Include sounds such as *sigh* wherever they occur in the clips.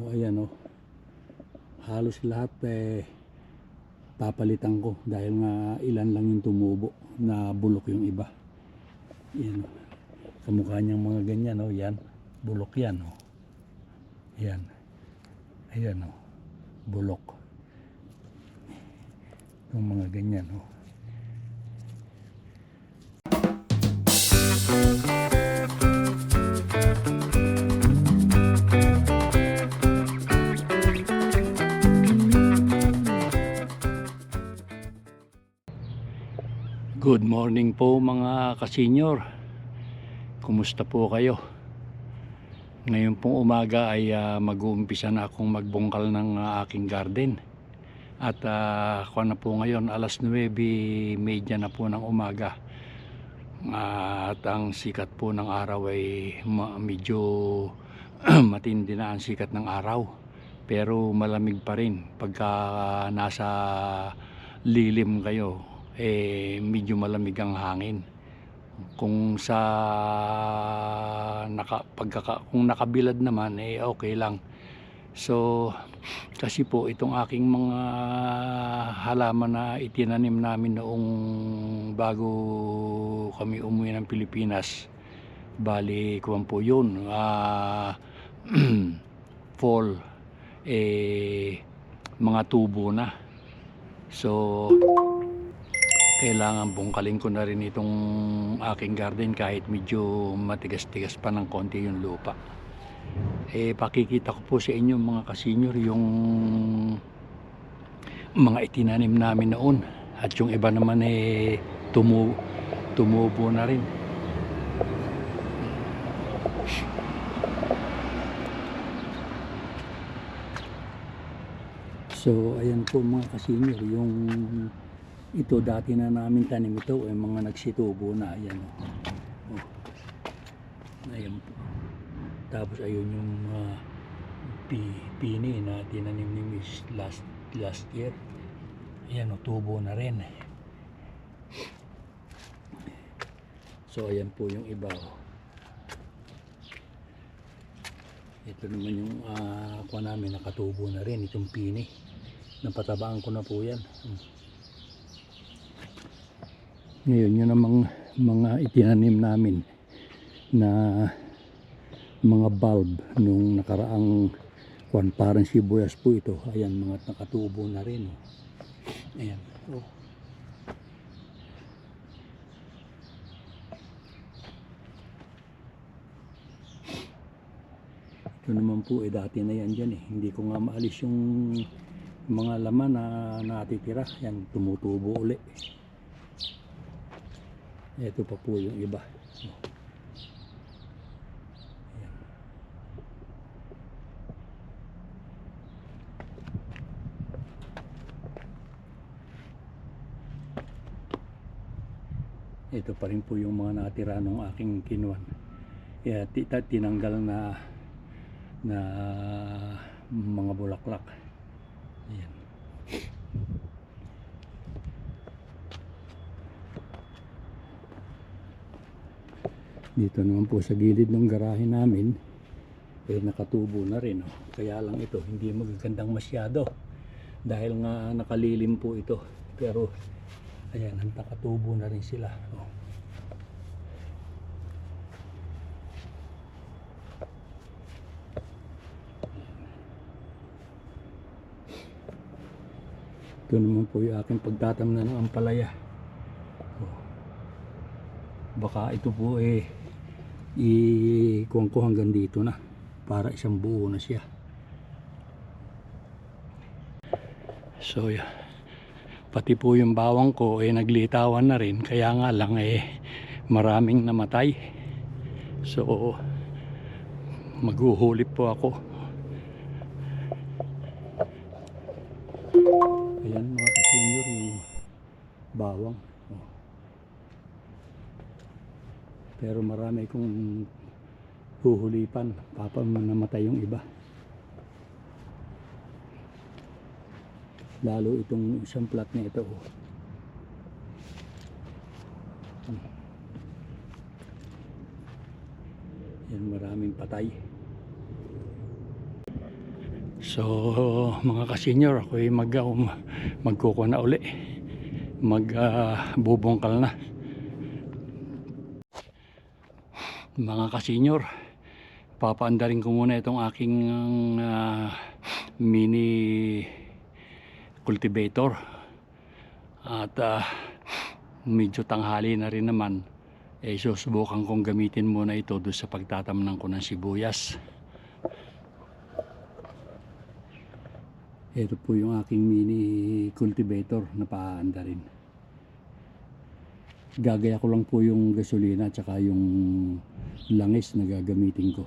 O ayan o. Halos lahat eh papalitan ko dahil nga ilan lang yung tumubo na bulok yung iba. Yan o. Kamukha niyang mga ganyan o. Yan. Bulok yan o. Yan. Ayan o. Bulok. Yung mga ganyan o. Good morning po mga kasenyor. Kumusta po kayo? Ngayon pong umaga ay ah, mag-uumpisa na akong magbungkal ng ah, aking garden. At uh, ako na po ngayon alas 9.30 na po ng umaga. Ah, at ang sikat po ng araw ay medyo *clears throat* matindi na ang sikat ng araw. Pero malamig pa rin pagka nasa lilim kayo eh medyo malamig ang hangin. Kung sa naka, pagkaka, kung nakabilad naman eh okay lang. So kasi po itong aking mga halaman na itinanim namin noong bago kami umuwi ng Pilipinas bali kuwan po yun ah, *clears throat* fall eh mga tubo na. So kailangan bungkalin ko na rin itong aking garden kahit medyo matigas-tigas pa ng konti yung lupa. Eh, pakikita ko po sa inyo mga kasenyor yung mga itinanim namin noon. At yung iba naman eh tumu tumubo na rin. So, ayan po mga kasenyor, yung ito dati na namin tanim ito ay mga nagsitubo na ayan oh. oh. ayan po tapos ayun yung pi- pini na tinanim ni Miss last last year ayan oh, tubo na rin so ayan po yung iba oh. ito naman yung uh, kuha namin nakatubo na rin itong pini napatabaan ko na po yan Hmm. Ngayon, yun ang mga, itinanim namin na mga bulb nung nakaraang kwan, parang sibuyas po ito. Ayan, mga nakatubo na rin. oh. Ayan. Oh. Ito naman po, eh, dati na yan dyan eh. Hindi ko nga maalis yung mga laman na natitira. Yan, tumutubo uli. Ito pa po yung iba. Ayan. Ito pa rin po yung mga natira ng aking kinuan. Tita tinanggal na na mga bulaklak. Ayan. Dito naman po sa gilid ng garahe namin eh nakatubo na rin oh. kaya lang ito hindi magagandang masyado dahil nga nakalilim po ito pero ayan nakatubo na rin sila oh. ito naman po yung aking pagtatamnan ng ampalaya oh. baka ito po eh ikuhan ko hanggang dito na para isang buo na siya. So yeah. pati po yung bawang ko eh naglitawan na rin. Kaya nga lang eh maraming namatay. So maghuhulip po ako. Ayan mga kasenyor bawang oh. Pero marami kong huhulipan papa namatay yung iba lalo itong isang plat na ito oh. yan maraming patay So mga ka-senior, ako ay mag, um, magkuko na uli. Mag ah, bubungkal na. Mga ka-senior, papaandarin ko muna itong aking ah, mini cultivator. At ah, medyo tanghali na rin naman. Eh susubukan kong gamitin muna ito doon sa pagtatamnan ko ng sibuyas. Ito po yung aking mini cultivator na paanda rin. Gagaya ko lang po yung gasolina at saka yung langis na gagamitin ko.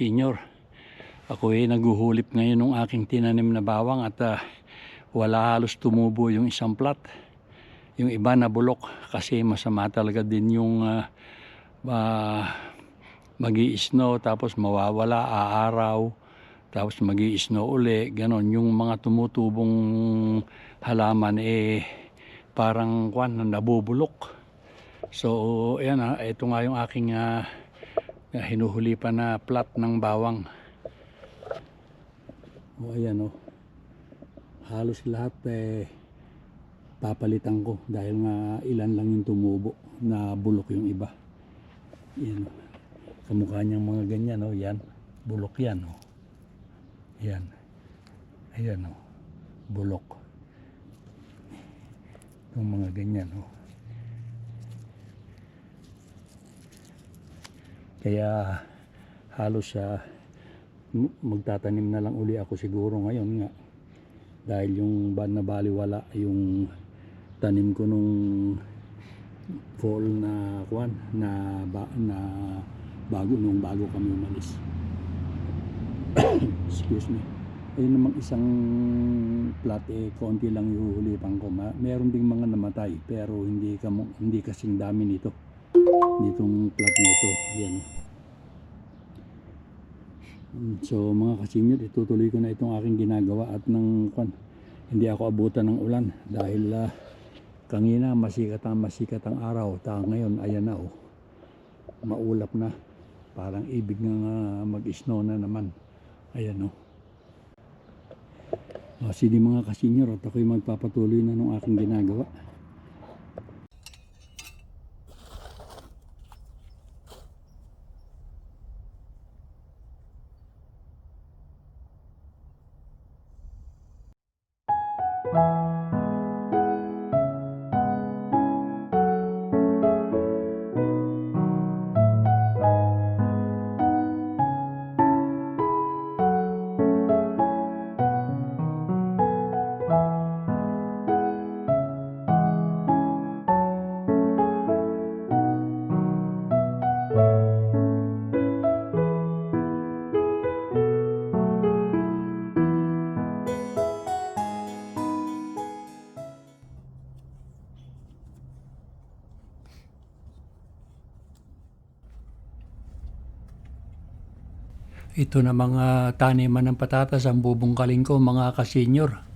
Mga ka-senior, ako ay naguhulip ngayon ng aking tinanim na bawang at ah, wala halos tumubo yung isang plat. Yung iba na bulok kasi masama talaga din yung uh, magi snow tapos mawawala aaraw tapos mag snow uli, ganon. Yung mga tumutubong halaman eh parang kwan, nabubulok. So, ayan ha, ito nga yung aking ah, hinuhuli pa na plat ng bawang. O ayan o. Halos lahat eh papalitan ko dahil nga ilan lang yung tumubo na bulok yung iba. Yan. Kamukha niyang mga ganyan o. Yan. Bulok yan o. Yan. Ayan o. Bulok. Itong mga ganyan o. Kaya halos sa magtatanim na lang uli ako siguro ngayon nga. Dahil yung ba na baliwala yung tanim ko nung fall na kwan na ba, na bago nung bago kami umalis. *coughs* Excuse me. Ayun namang isang plat eh konti lang yung hulipan ko. Ma, meron ding mga namatay pero hindi kamo hindi kasing dami nito nitong plat nito yan oh. Mm, So mga kasinyo, itutuloy ko na itong aking ginagawa at ng kwan, hindi ako abutan ng ulan dahil ah, kanina masikat ang masikat ang araw. Ta ngayon ayan na oh. Maulap na. Parang ibig nga ah, mag-snow na naman. Ayan oh. O, sige mga kasinyo, at ako'y magpapatuloy na ng aking ginagawa. Ito na mga taniman ng patatas ang bubungkalin ko mga kasenyor.